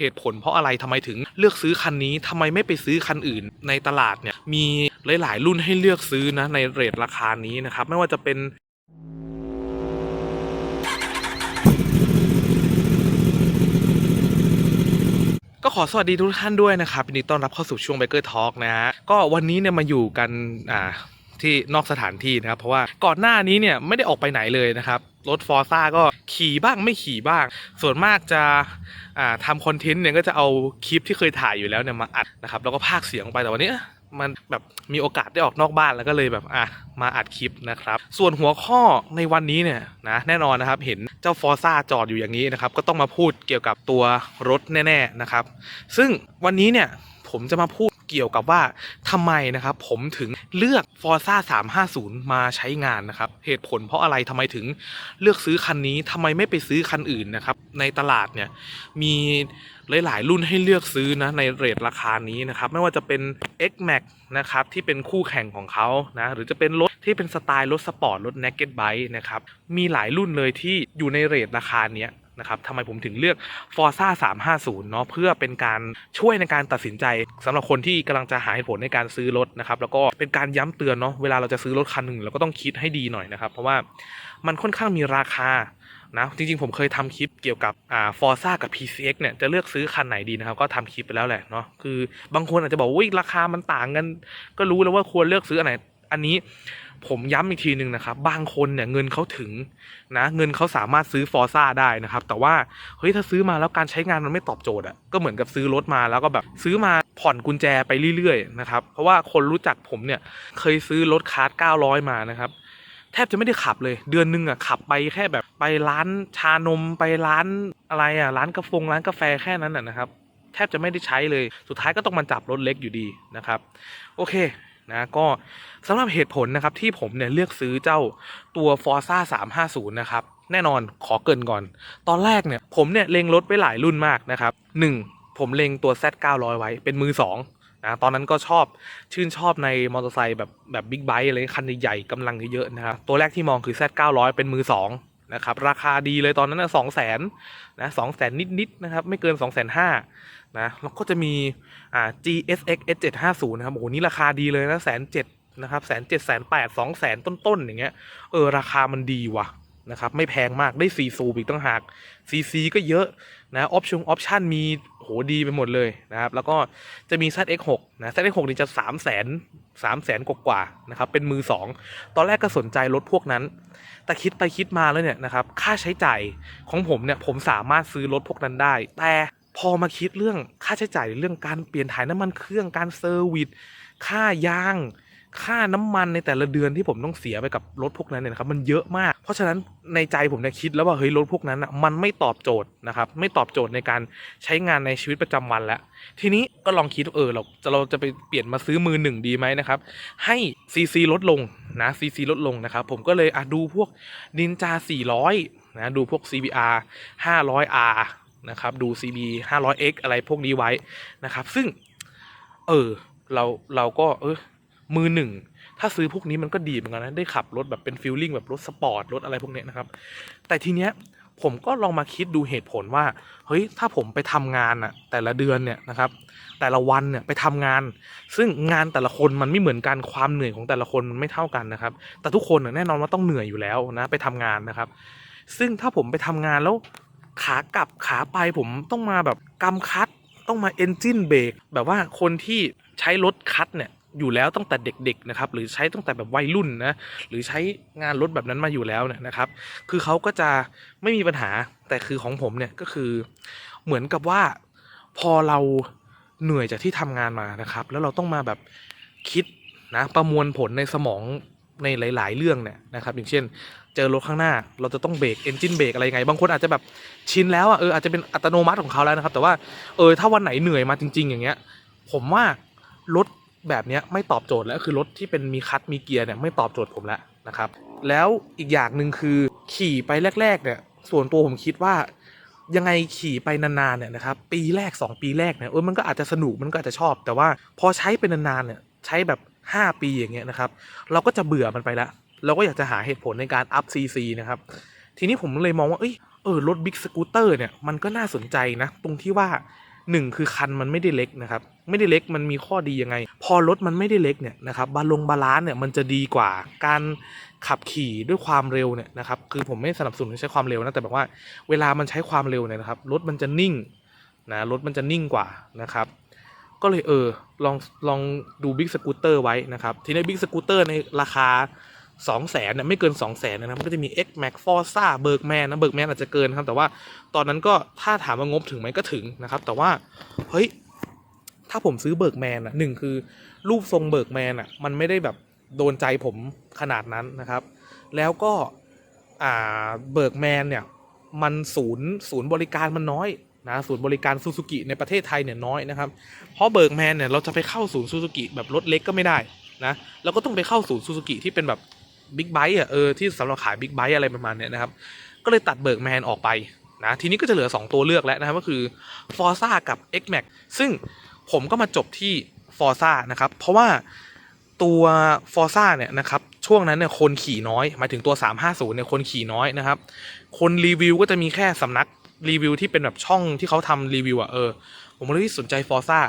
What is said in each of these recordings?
เหตุผลเพราะอะไรทำไมถึงเลือกซื้อคันนี้ทำไมไม่ไปซื้อคันอื่น ในตลาดเนี่ยมีหลาย ๆ รุ่นให้เลือกซื้อนะในเรทราคานี้นะครับไม่ว่าจะเป็นก็ขอสวัสดีทุกท่านด้วยนะครับยินดีต้อนรับเข้าสู่ช่วง Biker Talk นะฮะก็วันนี้เนี่ยมาอยู่กันอ่า ที่นอกสถานที่นะครับ เพราะว่าก่อนหน้านี้เนี่ยไม่ได้ออกไปไหนเลยนะครับรถฟอร์ซ่าก็ขี่บ้างไม่ขี่บ้าง ส่วนมากจะทำคอนเทนต์เนี่ยก็จะเอาคลิปที่เคยถ่ายอยู่แล้วเนี่ยมาอัดนะครับแล้วก็พากเสียงไปแต่วันนี้มันแบบมีโอกาสได้ออกนอกบ้านแล้วก็เลยแบบอะมาอัดคลิปนะครับ ส่วนหัวข้อในวันนี้เนี่ยนะแน่นอนนะครับ เห็นเจ้าฟอร์ซ่าจอดอยู่อย่างนี้นะครับ ก็ต้องมาพูดเกี่ยวกับตัวรถแน่ ๆนะครับ ซึ่งวันนี้เนี่ยผมจะมาพูด เกี่ยวกับว่าทำไมนะครับผมถึงเลือก Forza 350 มาใช้งานนะครับเหตุผลเพราะอะไรทำไมถึงเลือกซื้อคันนี้ทำไมไม่ไปซื้อคันอื่นนะครับในตลาดเนี่ยมีหลาย ๆ รุ่นให้เลือกซื้อนะในเรทราคานี้นะครับไม่ว่าจะเป็น X Max นะครับที่เป็นคู่แข่งของเขานะหรือจะเป็นรถที่เป็นสไตล์รถสปอร์ตรถ Naked Bike นะครับมีหลายรุ่นเลยที่อยู่ในเรทราคาเนี้ย นะครับทำไมผมถึงเลือก Forza 350 เนาะเพื่อเป็นการช่วยในการตัดสินใจสำหรับคนที่กำลังจะหาเหตุผลในการซื้อรถนะครับแล้วก็เป็นการย้ำเตือนเนาะเวลาเราจะซื้อรถคันหนึ่งเราก็ต้องคิดให้ดีหน่อยนะครับ เพราะว่ามันค่อนข้างมีราคานะจริงๆ ผมเคยทำคลิปเกี่ยวกับอ่า Forza กับ PCX เนี่ยจะเลือกซื้อคันไหนดีนะครับ ก็ทำคลิปไปแล้วแหละเนาะคือบางคนอาจจะบอกว่าอุ๊ยราคามันต่างกัน ก็รู้แล้วว่าควรเลือกซื้ออันไหน อันนี้ ผมย้ำอีกทีหนึ่งนะครับ บางคนเนี่ยเงินเขาถึงนะเงินเขาสามารถซื้อฟอร์ซ่าได้นะครับ แต่ว่าเฮ้ยถ้าซื้อมาแล้วการใช้งานมันไม่ตอบโจทย์อะก็เหมือนกับซื้อรถมาแล้วก็แบบซื้อมาผ่อนกุญแจไปเรื่อยๆนะครับเพราะว่าคนรู้จักผมเนี่ยเคยซื้อรถคาร์ด900 มานะครับแทบจะไม่ได้ขับเลย เดือนหนึงอะขับไปแค่แบบไปร้านชานมไปร้านอะไรอะร้านกาแฟร้านกาแฟแค่นั้นอะนะครับแทบจะไม่ได้ใช้เลย สุดท้ายก็ต้องมาจับรถเล็กอยู่ดีนะครับ โอเค นะก็สำหรับเหตุผลนะครับที่ผมเนี่ยเลือกซื้อเจ้าตัว Forza 350 นะครับ แน่นอนขอเกินก่อน ตอนแรกเนี่ยผมเนี่ยเล็งรถไปหลายรุ่นมากนะครับหนึ่งผมเล็งตัว Z 900 ไว้เป็นมือสองนะตอนนั้นก็ชอบชื่นชอบในมอเตอร์ไซค์แบบแบบบิ๊กไบค์อะไรคันใหญ่ๆกำลังเยอะๆนะครับ ตัวแรกที่มองคือ Z 900 เป็นมือสองนะครับราคาดีเลยตอนนั้นนะสองแสนนะสองแสนนิดๆนะครับไม่เกิน2องแสนห้า นะแล้วก็จะมีอ่า GSX S750 นะครับโอ้โหนี่ราคาดีเลยนะแสนเจ็ดนะครับแสนเจ็ดแสนแปดสองแสนต้นๆอย่างเงี้ยเออราคามันดีว่ะนะครับไม่แพงมากได้ซีซูอีกตั้งหากซีซีก็เยอะนะออปชั่นออปชั่นมีโหดีไปหมดเลยนะครับแล้วก็จะมี ZX6 นะ ZX6 นี่จะ 3 0 0 0 0 0 3 0 0 0 0กว่าๆนะครับเป็นมือ 2 ตอนแรกก็สนใจรถพวกนั้น แต่คิดไปคิดมาแล้วเนี่ยนะครับค่าใช้จ่ายของผมเนี่ยผมสามารถซื้อรถพวกนั้นได้แต่ พอมาคิดเรื่องค่าใช้จ่ายเรื่องการเปลี่ยนถ่ายน้ำมันเครื่องการเซอร์วิสค่ายาง ค่าน้ำมันในแต่ละเดือนที่ผมต้องเสียไปกับรถพวกนั้นเนี่ยนะครับมันเยอะมาก เพราะฉะนั้นในใจผมเนี่ยคิดแล้วว่าเฮ้ยรถพวกนั้นอะมันไม่ตอบโจทย์นะครับไม่ตอบโจทย์ในการใช้งานในชีวิตประจำวันแล้ว ทีนี้ก็ลองคิดเออเราจะเราจะไปเปลี่ยนมาซื้อมือหนึ่งดีไหมนะครับให้ซีซีลดลงนะซีซีลดลงนะครับผมก็เลยอะดูพวกนินจา400นะดูพวก CBR 500R นะครับดู CB 500X อะไรพวกนี้ไว้นะครับ ซึ่ง เออเราเราก็เออมือหนึ่งถ้าซื้อพวกนี้มันก็ดีเหมือนกันนะได้ขับรถแบบเป็นฟิลลิ่งแบบรถสปอร์ตรถอะไรพวกนี้นะครับ แต่ทีเนี้ยผมก็ลองมาคิดดูเหตุผลว่า เฮ้ย ถ้าผมไปทำงานอะแต่ละเดือนเนี่ยนะครับ แต่ละวันเนี่ยไปทำงาน ซึ่งงานแต่ละคนมันไม่เหมือนกันความเหนื่อยของแต่ละคนมันไม่เท่ากันนะครับ แต่ทุกคนน่ะแน่นอนว่าต้องเหนื่อยอยู่แล้วนะไปทำงานนะครับ ซึ่งถ้าผมไปทำงานแล้ว ขากลับขาไปผมต้องมาแบบกำคัด ต้องมาเอนจินเบรกแบบว่าคนที่ใช้รถคัดเนี่ยอยู่แล้วตั้งแต่เด็กๆนะครับหรือใช้ตั้งแต่แบบวัยรุ่นนะหรือใช้งานรถแบบนั้นมาอยู่แล้วเนี่ยนะครับ คือเขาก็จะไม่มีปัญหาแต่คือของผมเนี่ยก็คือเหมือนกับว่าพอเราเหนื่อยจากที่ทำงานมานะครับ แล้วเราต้องมาแบบคิดนะประมวลผลในสมองในหลาย ๆ เรื่องเนี่ยนะครับ อย่างเช่น เจอรถข้างหน้า เราจะต้องเบรกเอนจินเบรกอะไรยังไง บางคนอาจจะแบบชินแล้วอะเอออาจจะเป็นอัตโนมัติของเขาแล้วนะครับ แต่ว่าเออถ้าวันไหนเหนื่อยมาจริง ๆ อย่างเงี้ย ผมว่ารถแบบเนี้ยไม่ตอบโจทย์แล้วคือรถที่เป็นมีคัตมีเกียร์เนี่ยไม่ตอบโจทย์ผมแล้วนะครับ แล้วอีกอย่างหนึ่งคือขี่ไปแรก ๆ เนี่ย ส่วนตัวผมคิดว่ายังไงขี่ไปนานๆเนี่ยนะครับปีแรก 2 ปีแรกเนี่ยเออมันก็อาจจะสนุกมันก็อาจจะชอบ แต่ว่าพอใช้ไปนานๆเนี่ยใช้แบบ 5 ปีอย่างเงี้ยนะครับ เราก็จะเบื่อมันไปละ เราก็อยากจะหาเหตุผลในการอัพซีซีนะครับ ทีนี้ผมเลยมองว่า เอ้ย เออ รถบิ๊กสกูตเตอร์เนี่ย มันก็น่าสนใจนะ ตรงที่ว่าหนึ่งคือคันมันไม่ได้เล็กนะครับ ไม่ได้เล็กมันมีข้อดียังไง พอรถมันไม่ได้เล็กเนี่ยนะครับ บาลงบาลานเนี่ยมันจะดีกว่าการขับขี่ด้วยความเร็วเนี่ยนะครับ คือผมไม่สนับสนุนให้ใช้ความเร็วนะ แต่แบบว่าเวลามันใช้ความเร็วเนี่ยนะครับ รถมันจะนิ่งนะ รถมันจะนิ่งกว่านะครับก็เลยเออลองลองดูบิ๊กสกูตเตอร์ไว้นะครับ ทีนี้บิ๊กสกูตเตอร์ในราคา 2 0 0แสนเนี่ยไม่เกิน2 0 0แสนนะครับก็จะมี X Max Forza Bergman นะ Bergman อาจจะเกินครับ แต่ว่าตอนนั้นก็ถ้าถามว่างบถึงไหมก็ถึงนะครับ แต่ว่าเฮ้ยถ้าผมซื้อเบิร์กแมนอะหนึ่งคือรูปทรงเบิร์กแมนอะมันไม่ได้แบบโดนใจผมขนาดนั้นนะครับ แล้วก็อ่าเบิร์กแมนเนี่ยมันศูนย์ศูนย์บริการมันน้อยนะศูนย์บริการซูซูกิในประเทศไทยเนี่ยน้อยนะครับ เพราะเบิร์กแมนเนี่ยเราจะไปเข้าศูนย์ซูซูกิแบบรถเล็กก็ไม่ได้นะเราก็ต้องไปเข้าศูนย์ซูซูกิที่เป็นแบบ บิ๊กไบค์อะเออที่สำหรับขายบิ๊กไบค์อะไรประมาณเนี้ยนะครับก็เลยตัดเบิร์กแมนออกไปนะทีนี้ก็จะเหลือ 2 ตัวเลือกแล้วนะครับก็คือ Forza กับ X Max ซึ่งผมก็มาจบที่ Forza นะครับเพราะว่าตัว Forza เนี่ยนะครับช่วงนั้นเนี่ยคนขี่น้อยหมายถึงตัว 350เนี่ยคนขี่น้อยนะครับคนรีวิวก็จะมีแค่สำนักรีวิวที่เป็นแบบช่องที่เขาทำรีวิวอะเออผมเลยสนใจ Forza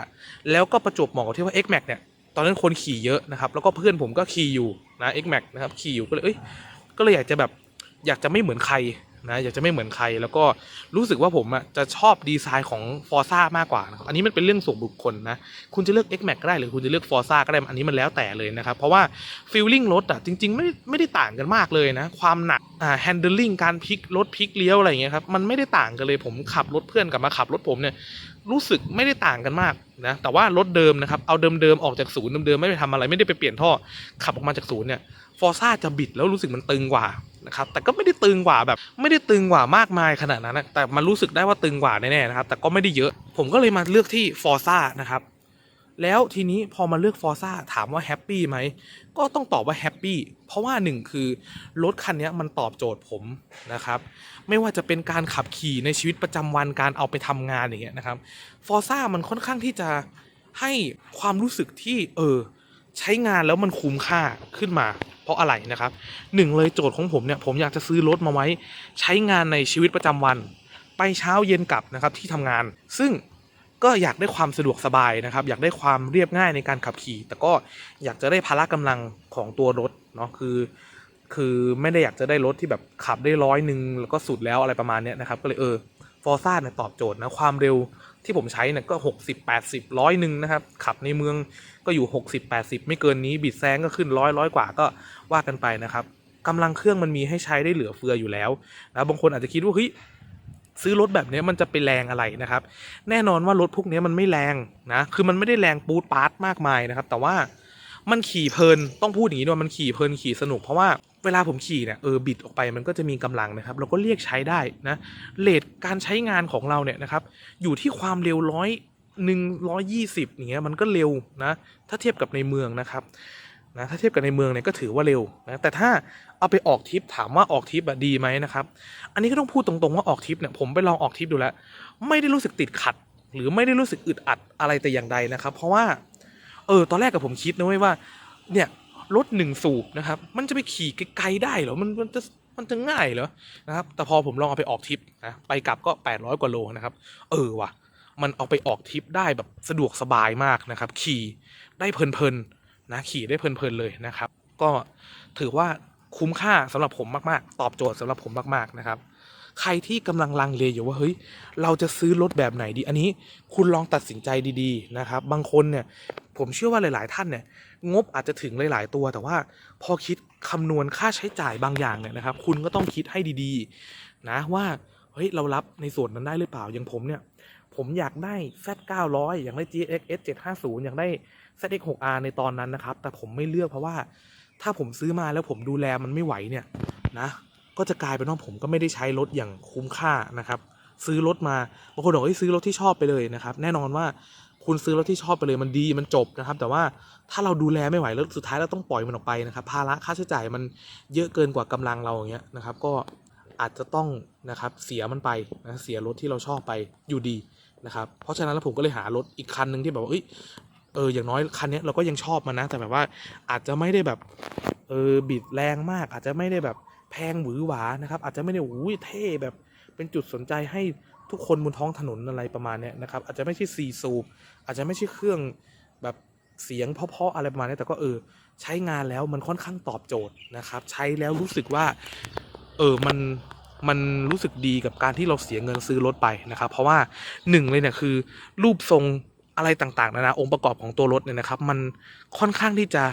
แล้วก็ประจวบเหมาะกับที่ว่า X Max เนี่ย ตอนนั้นคนขี่เยอะนะครับ แล้วก็เพื่อนผมก็ขี่อยู่นะ X Max นะครับขี่อยู่ก็เลยเอ้ยก็เลยอยากจะแบบอยากจะไม่เหมือนใคร นะอยากจะไม่เหมือนใครแล้วก็รู้สึกว่าผมอะจะชอบดีไซน์ของ f o r z a มากกว่านะครับอันนี้มันเป็นเรื่องส่วนบุคคลนะคุณจะเลือก X Max ก็ได้หรือคุณจะเลือก f o r z a ก็ได้อันนี้มันแล้วแต่เลยนะครับเพราะว่า feeling รถอะจริงๆไม่ไม่ได้ต่างกันมากเลยนะความหนักอ่า handling การพลิกรถพลิกเลี้ยวอะไรอย่างเงี้ยครับมันไม่ได้ต่างกันเลยผมขับรถเพื่อนกลับมาขับรถผมเนี่ยรู้สึกไม่ได้ต่างกันมากนะแต่ว่ารถเดิมนะครับเอาเดิมๆออกจากศูนย์เดิมๆไม่ไปทำอะไรไม่ได้ไปเปลี่ยนท่อขับออกมาจากศูนย์เนี่ยฟอร์ซ่าจะบิดแล้วรู้สึกมันตึงกว่า นะครับแต่ก็ไม่ได้ตึงกว่าแบบ ไม่ได้ตึงกว่ามากมายขนาดนั้นนะแต่มันรู้สึกได้ว่าตึงกว่าแน่ๆนะครับ แต่ก็ไม่ได้เยอะ ผมก็เลยมาเลือกที่ฟอร์ซ่านะครับแล้วทีนี้พอมาเลือกฟอร์ซ่าถามว่าแฮปปี้ไหมก็ต้องตอบว่าแฮปปี้เพราะว่าหนึ่งคือรถคันนี้มันตอบโจทย์ผมนะครับ ไม่ว่าจะเป็นการขับขี่ในชีวิตประจำวันการเอาไปทำงานอย่างเงี้ยนะครับฟอร์ซ่ามันค่อนข้างที่จะให้ความรู้สึกที่เออใช้งานแล้วมันคุ้มค่าขึ้นมา ราะอะไรนะครับหนึ่งเลยโจทย์ของผมเนี่ยผมอยากจะซื้อรถมาไว้ใช้งานในชีวิตประจำวัน ไปเช้าเย็นกลับนะครับที่ทำงาน ซึ่งก็อยากได้ความสะดวกสบายนะครับ อยากได้ความเรียบง่ายในการขับขี่ แต่ก็อยากจะได้พละกำลังของตัวรถเนาะคือคือไม่ได้อยากจะได้รถที่แบบขับได้ร้อยหนึ่งแล้วก็สุดแล้วอะไรประมาณนี้นะครับ ก็เลยเออฟอร์ซ่าเนี่ยตอบโจทย์นะความเร็ว ที่ผมใช้เนี่ยก็ 60 80ร้อยหนึ่งนะครับ ขับในเมืองก็อยู่ 60 80 ไม่เกินนี้ บิดแซงก็ขึ้นร้อยร้อยกว่าก็ว่ากันไปนะครับกำลังเครื่องมันมีให้ใช้ได้เหลือเฟืออยู่แล้วนะบางคนอาจจะคิดว่าเฮ้ยซื้อรถแบบนี้มันจะไปแรงอะไรนะครับ แน่นอนว่ารถพวกนี้มันไม่แรงนะคือมันไม่ได้แรงปูดปาร์ตมากมายนะครับ แต่ว่ามันขี่เพลินต้องพูดอย่างนี้ด้วยมันขี่เพลินขี่สนุกเพราะว่า เวลาผมขี่เนี่ยเออบิดออกไปมันก็จะมีกำลังนะครับ เราก็เรียกใช้ได้นะเลทการใช้งานของเราเนี่ยนะครับอยู่ที่ความเร็วร้อยหนึ่งร้อยยี่สิบอย่างเงี้ยมันก็เร็วนะถ้าเทียบกับในเมืองนะครับนะถ้าเทียบกับในเมืองเนี่ยก็ถือว่าเร็วนะแต่ถ้าเอาไปออกทิปถามว่าออกทิปอะดีไหมนะครับอันนี้ก็ต้องพูดตรงๆว่าออกทิปเนี่ยผมไปลองออกทิปดูแล้ว ไม่ได้รู้สึกติดขัด หรือไม่ได้รู้สึกอึดอัดอะไรแต่อย่างใดนะครับ เพราะว่าเออตอนแรกกับผมคิดนะเว้ยว่าเนี่ย รถหนึ่งสูบนะครับ มันจะไปขี่ไกลๆได้เหรอ มันมันจะมันจะง่ายเหรอนะครับ แต่พอผมลองเอาไปออกทริปนะไปกลับก็ 800 กว่าโลนะครับ เออว่ะ มันเอาไปออกทริปได้แบบสะดวกสบายมากนะครับ ขี่ได้เพลินๆนะขี่ได้เพลินๆเลยนะครับ ก็ถือว่าคุ้มค่าสำหรับผมมากๆ ตอบโจทย์สำหรับผมมากๆนะครับ ใครที่กำลังลังเลอยู่ว่าเฮ้ยเราจะซื้อรถแบบไหนดี อันนี้คุณลองตัดสินใจดีๆนะครับบางคนเนี่ยผมเชื่อว่าหลาย ๆ ท่านเนี่ยงบอาจจะถึงหลาย ๆ ตัว แต่ว่าพอคิดคำนวณค่าใช้จ่ายบางอย่างเนี่ยนะครับ คุณก็ต้องคิดให้ดีๆนะว่าเฮ้ยเรารับในส่วนนั้นได้หรือเปล่าอย่างผมเนี่ยผมอยากได้ Z 900อยากได้ GX S 750อยากได้ ZX 6R ในตอนนั้นนะครับ แต่ผมไม่เลือกเพราะว่าถ้าผมซื้อมาแล้วผมดูแลมันไม่ไหวเนี่ยนะ ก็จะกลายเป็นว่าผมก็ไม่ได้ใช้รถอย่างคุ้มค่านะครับ ซื้อรถมาบางคนบอกว่าซื้อรถที่ชอบไปเลยนะครับ แน่นอนว่าคุณซื้อรถที่ชอบไปเลยมันดีมันจบนะครับ แต่ว่าถ้าเราดูแลไม่ไหวแล้วสุดท้ายเราต้องปล่อยมันออกไปนะครับ ภาระค่าใช้จ่ายมันเยอะเกินกว่ากำลังเราอย่างเงี้ยนะครับ ก็อาจจะต้องนะครับเสียมันไปนะเสียรถที่เราชอบไปอยู่ดีนะครับ เพราะฉะนั้นแล้วผมก็เลยหารถอีกคันหนึ่งที่แบบว่าเอ้ยเอออย่างน้อยคันนี้เราก็ยังชอบมันนะ แต่แบบว่าอาจจะไม่ได้แบบเออบิดแรงมาก อาจจะไม่ได้แบบ แพงหวือหวานะครับ อาจจะไม่ได้อุ้ยเท่แบบเป็นจุดสนใจให้ทุกคนบนท้องถนนอะไรประมาณเนี้ยนะครับ อาจจะไม่ใช่ซีซูปอาจจะไม่ใช่เครื่องแบบเสียงเพาะๆอะไรประมาณนี้แต่ก็เออ ใช้งานแล้วมันค่อนข้างตอบโจทย์นะครับ ใช้แล้วรู้สึกว่า เออมันมันรู้สึกดีกับการที่เราเสียเงินซื้อรถไปนะครับ เพราะว่าหนึ่งเลยเนี่ยคือ รูปทรงอะไรต่างๆนานาองค์ประกอบของตัวรถเนี่ยนะครับ มันค่อนข้างที่จะ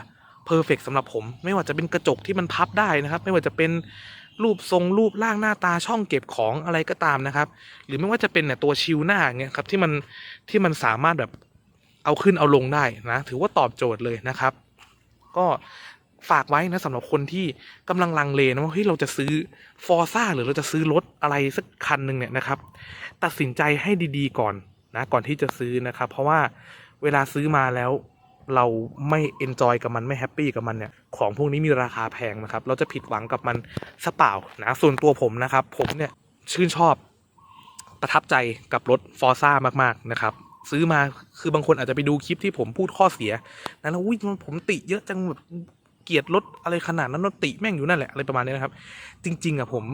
เพอร์เฟกสำหรับผม ไม่ว่าจะเป็นกระจกที่มันพับได้นะครับ ไม่ว่าจะเป็นรูปทรงรูปร่างหน้าตาช่องเก็บของอะไรก็ตามนะครับ หรือไม่ว่าจะเป็นเนี่ยตัวชิวหน้าเงี้ยครับที่มันที่มันสามารถแบบเอาขึ้นเอาลงได้นะถือว่าตอบโจทย์เลยนะครับ ก็ฝากไว้นะสำหรับคนที่กำลังลังเลนะว่าเฮ้ยเราจะซื้อฟอร์ซ่าหรือเราจะซื้อรถอะไรสักคันหนึ่งเนี่ยนะครับ ตัดสินใจให้ดีๆก่อนนะก่อนที่จะซื้อนะครับ เพราะว่าเวลาซื้อมาแล้ว เราไม่เอนจอยกับมันไม่แฮปปี้กับมันเนี่ยของพวกนี้มีราคาแพงนะครับ เราจะผิดหวังกับมันสเปล่านะส่วนตัวผมนะครับ ผมเนี่ยชื่นชอบประทับใจกับรถฟอร์ซ่ามากๆนะครับซื้อมาคือบางคนอาจจะไปดูคลิปที่ผมพูดข้อเสียนะแล้วอุ้ยมันผมติเยอะจังแบบ เกียดรถอะไรขนาดนั้นรถติแม่งอยู่นั่นแหละอะไรประมาณนี้นะครับ จริง ๆอะผม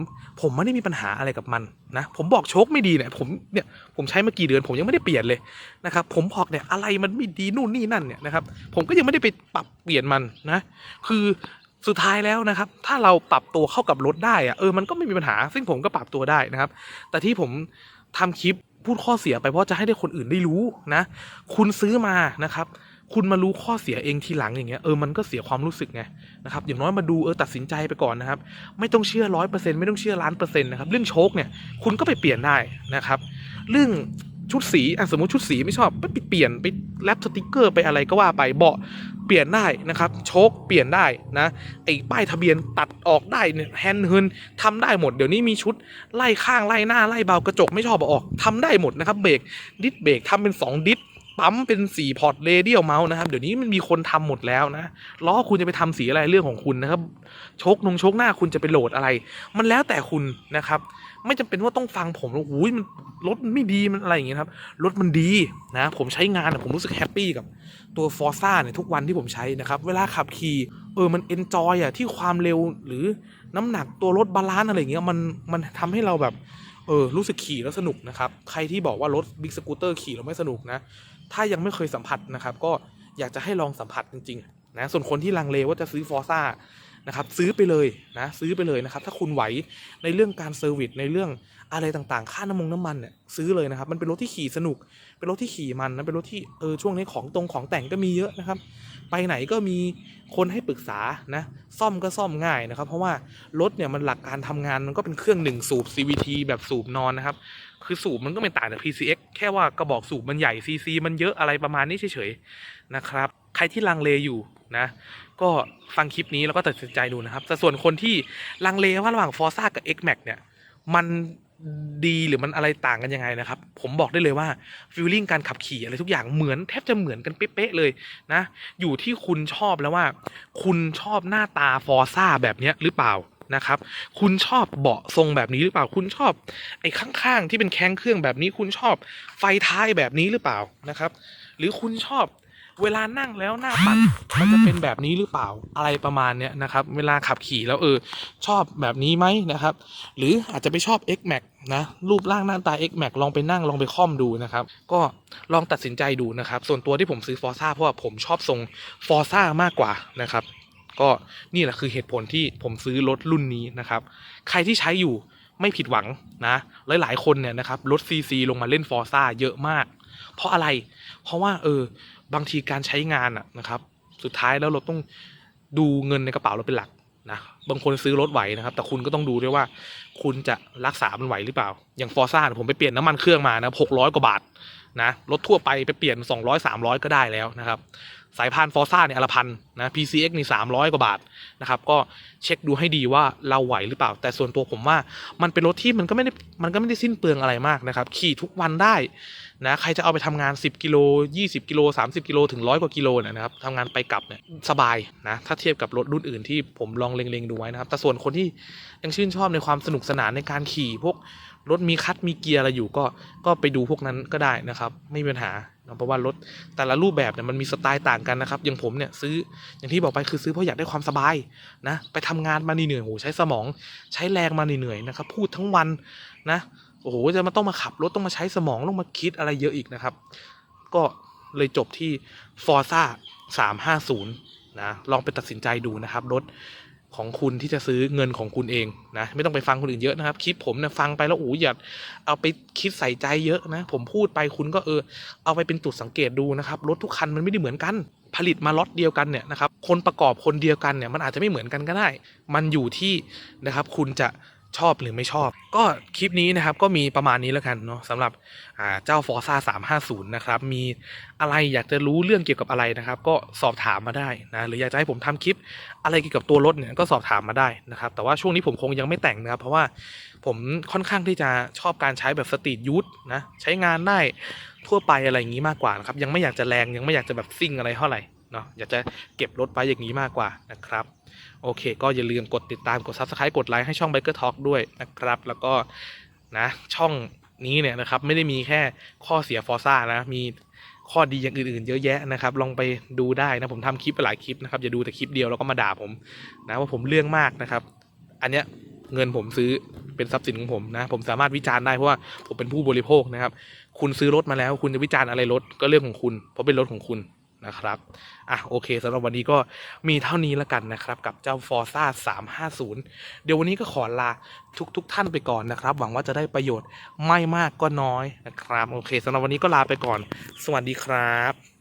ผมไม่ได้มีปัญหาอะไรกับมันนะผมบอกโชคไม่ดีเนี่ยผมเนี่ยผมใช้มากี่เดือน ผมยังไม่ได้เปลี่ยนเลยนะครับผมบอกเนี่ยอะไรมันไม่ดีนู่นนี่นั่นเนี่ยนะครับผมก็ยังไม่ได้ไปปรับเปลี่ยนมันนะคือสุดท้ายแล้วนะครับ ถ้าเราปรับตัวเข้ากับรถได้อะเออมันก็ไม่มีปัญหา ซึ่งผมก็ปรับตัวได้นะครับ แต่ที่ผมทำคลิปพูดข้อเสียไปเพราะจะให้ได้คนอื่นได้รู้นะ คุณซื้อมานะครับ คุณมารู้ข้อเสียเองทีหลังอย่างเงี้ยเออมันก็เสียความรู้สึกไงนะครับอย่างน้อยมาดูเออตัดสินใจไปก่อนนะครับ ไม่ต้องเชื่อร้อยเปอร์เซ็นต์ไม่ต้องเชื่อล้านเปอร์เซ็นต์นะครับเรื่องโชคเนี่ยคุณก็ไปเปลี่ยนได้นะครับ เรื่องชุดสีอะสมมติชุดสีไม่ชอบไปเปลี่ยนไปแรปสติกเกอร์ไปอะไรก็ว่าไปเบาะเปลี่ยนได้นะครับโชคเปลี่ยนได้นะไอ้ป้ายทะเบียนตัดออกได้เนี่ยแฮนด์เฮินทำได้หมดเดี๋ยวนี้มีชุดไล่ข้างไล่หน้าไล่เบากระจกไม่ชอบเอาออกทำได้หมดนะครับเบรกดิสเบรกทำเป็นสองดิส ปั๊มเป็นสีพอร์ตเรเดียลเมาส์นะครับ เดี๋ยวนี้มันมีคนทำหมดแล้วนะล้อคุณจะไปทำสีอะไรเรื่องของคุณนะครับชคนงชคหน้าคุณจะไปโหลดอะไร มันแล้วแต่คุณนะครับ ไม่จำเป็นว่าต้องฟังผมว่าหูยมันรถมันไม่ดีมันอะไรอย่างเงี้ยครับรถมันดีนะผมใช้งานผมรู้สึกแฮปปี้กับตัวฟอร์ซ่าเนี่ยทุกวันที่ผมใช้นะครับ เวลาขับขี่เออมันเอนจอยอะที่ความเร็วหรือน้ำหนักตัวรถบาลานซ์อะไรอย่างเงี้ยมันมันทำให้เราแบบ เออรู้สึกขี่แล้วสนุกนะครับ ใครที่บอกว่ารถบิ๊กสกูตเตอร์ขี่แล้วไม่สนุกนะ ถ้ายังไม่เคยสัมผัสนะครับ ก็อยากจะให้ลองสัมผัสจริงๆนะส่วนคนที่ลังเลว่าจะซื้อฟอร์ซ่า นะครับซื้อไปเลยนะซื้อไปเลยนะครับถ้าคุณไหวในเรื่องการเซอร์วิสในเรื่องอะไรต่างๆ ค่าน้ำมันน้ำมันเนี่ยซื้อเลยนะครับมันเป็นรถที่ขี่สนุก เป็นรถที่ขี่มันนะเป็นรถที่เออช่วงนี้ของตรงของแต่งก็มีเยอะนะครับ ไปไหนก็มีคนให้ปรึกษานะซ่อมก็ซ่อมง่ายนะครับ เพราะว่ารถเนี่ยมันหลักการทำงานมันก็เป็นเครื่องหนึ่งสูบ CVT แบบสูบนอนนะครับคือสูบมันก็ไม่ต่างจาก PCX แค่ว่ากระบอกสูบมันใหญ่ CC มันเยอะอะไรประมาณนี้เฉยๆนะครับใครที่ลังเลอยู่นะ ก็ฟังคลิปนี้แล้วก็ตัดสินใจดูนะครับแต่ส่วนคนที่ลังเลว่าระหว่าง Forza กับ X Max เนี่ย มันดีหรือมันอะไรต่างกันยังไงนะครับ ผมบอกได้เลยว่าฟีลลิ่งการขับขี่อะไรทุกอย่างเหมือนแทบจะเหมือนกันเป๊ะๆเลยนะ อยู่ที่คุณชอบแล้วว่า คุณชอบหน้าตา Forza แบบนี้หรือเปล่านะครับ คุณชอบเบาะทรงแบบนี้หรือเปล่า คุณชอบไอ้ข้างๆที่เป็นแข้งเครื่องแบบนี้ คุณชอบไฟท้ายแบบนี้หรือเปล่านะครับ หรือคุณชอบ เวลานั่งแล้วหน้าปัดมันจะเป็นแบบนี้หรือเปล่าอะไรประมาณเนี้ยนะครับ เวลาขับขี่แล้วเออ ชอบแบบนี้ไหมนะครับ หรืออาจจะไปชอบ X Max นะรูปร่างหน้าตา X Max ลองไปนั่งลองไปค่อมดูนะครับ ก็ลองตัดสินใจดูนะครับ ส่วนตัวที่ผมซื้อ Forza เพราะว่าผมชอบทรง Forza มากกว่านะครับ ก็นี่แหละคือเหตุผลที่ผมซื้อรถรุ่นนี้นะครับ ใครที่ใช้อยู่ไม่ผิดหวังนะ หลาย ๆ คนเนี่ยนะครับรถ CC ลงมาเล่น Forza เยอะมาก เพราะอะไร เพราะว่าเออบางทีการใช้งานอะนะครับ สุดท้ายแล้วเราต้องดูเงินในกระเป๋าเราเป็นหลักนะบางคนซื้อรถไหวนะครับ แต่คุณก็ต้องดูด้วยว่า คุณจะรักษามันไหวหรือเปล่า อย่างฟอร์ซ่าผมไปเปลี่ยนน้ำมันเครื่องมานะหกร้อยกว่าบาทนะรถทั่วไปไปเปลี่ยนสองร้อยสามร้อยก็ได้แล้วนะครับ สายพานฟอร์ซ่าเนี่ยอลพันนะ PCX นี่300 กว่าบาทนะครับ ก็เช็คดูให้ดีว่าเราไหวหรือเปล่า แต่ส่วนตัวผมว่ามันเป็นรถที่มันก็ไม่ได้มันก็ไม่ได้สิ้นเปลืองอะไรมากนะครับ ขี่ทุกวันได้นะใครจะเอาไปทำงาน 10 กิโล 20 กิโล 30 กิโลถึงร้อยกว่ากิโลเนี่ยนะครับทำงานไปกลับเนี่ยสบายนะถ้าเทียบกับรถรุ่นอื่นที่ผมลองเล็งๆดูไว้นะครับ แต่ส่วนคนที่ยังชื่นชอบในความสนุกสนานในการขี่พวกรถมีคัดมีเกียร์อะไรอยู่ก็ก็ไปดูพวกนั้นก็ได้นะครับ ไม่มีปัญหา เพราะว่ารถแต่ละรูปแบบเนี่ยมันมีสไตล์ต่างกันนะครับอย่างผมเนี่ยซื้ออย่างที่บอกไปคือซื้อเพราะอยากได้ความสบายนะไปทำงานมาเหนื่อยๆโหใช้สมองใช้แรงมาเหนื่อยนะครับพูดทั้งวันนะโอ้โหจะมาต้องมาขับรถต้องมาใช้สมองต้องมาคิดอะไรเยอะอีกนะครับ ก็เลยจบที่ Forza 350นะลองไปตัดสินใจดูนะครับรถ ของคุณที่จะซื้อเงินของคุณเองนะไม่ต้องไปฟังคนอื่นเยอะนะครับคลิปผมเนี่ยฟังไปแล้วอ้ยอย่าเอาไปคิดใส่ใจเยอะนะ ผมพูดไปคุณก็เออ เอาไปเป็นจุดสังเกตดูนะครับรถทุกคันมันไม่ได้เหมือนกัน ผลิตมาล็อตเดียวกันเนี่ยนะครับคนประกอบคนเดียวกันเนี่ยมันอาจจะไม่เหมือนกันก็ได้ มันอยู่ที่นะครับคุณจะ ชอบหรือไม่ชอบ ก็คลิปนี้นะครับก็มีประมาณนี้แล้วกันเนาะสำหรับอ่าเจ้า Forza 350 นะครับ มีอะไรอยากจะรู้เรื่องเกี่ยวกับอะไรนะครับ ก็สอบถามมาได้นะหรืออยากจะให้ผมทำคลิปอะไรเกี่ยวกับตัวรถเนี่ยก็สอบถามมาได้นะครับ แต่ว่าช่วงนี้ผมคงยังไม่แต่งนะครับ เพราะว่าผมค่อนข้างที่จะชอบการใช้แบบสตรีทยูทนะใช้งานได้ทั่วไปอะไรอย่างนี้มากกว่านะครับยังไม่อยากจะแรงยังไม่อยากจะแบบซิ่งอะไรเท่าไหร่เนาะอยากจะเก็บรถไว้อย่างนี้มากกว่านะครับ โอเค ก็อย่าลืมกดติดตามกด subscribe กดไลค์ให้ช่อง Biker Talk ด้วยนะครับ แล้วก็นะช่องนี้เนี่ยนะครับไม่ได้มีแค่ข้อเสียฟอร์ซ่านะมีข้อดีอย่างอื่นๆ เยอะแยะนะครับ ลองไปดูได้นะผมทำคลิปไปหลายคลิปนะครับอย่าดูแต่คลิปเดียวแล้วก็มาด่าผมนะว่าผมเรื่องมากนะครับ อันเนี้ยเงินผมซื้อเป็นทรัพย์สินของผมนะ ผมสามารถวิจารณ์ได้เพราะว่าผมเป็นผู้บริโภคนะครับ คุณซื้อรถมาแล้ว คุณจะวิจารณ์อะไรรถก็เรื่องของคุณ เพราะเป็นรถของคุณ นะครับอะโอเคสำหรับวันนี้ก็มีเท่านี้แล้วกันนะครับกับเจ้า Forza 350 เดี๋ยววันนี้ก็ขอลาทุกทุกท่านไปก่อนนะครับ หวังว่าจะได้ประโยชน์ไม่มากก็น้อยนะครับ โอเคสำหรับวันนี้ก็ลาไปก่อน สวัสดีครับ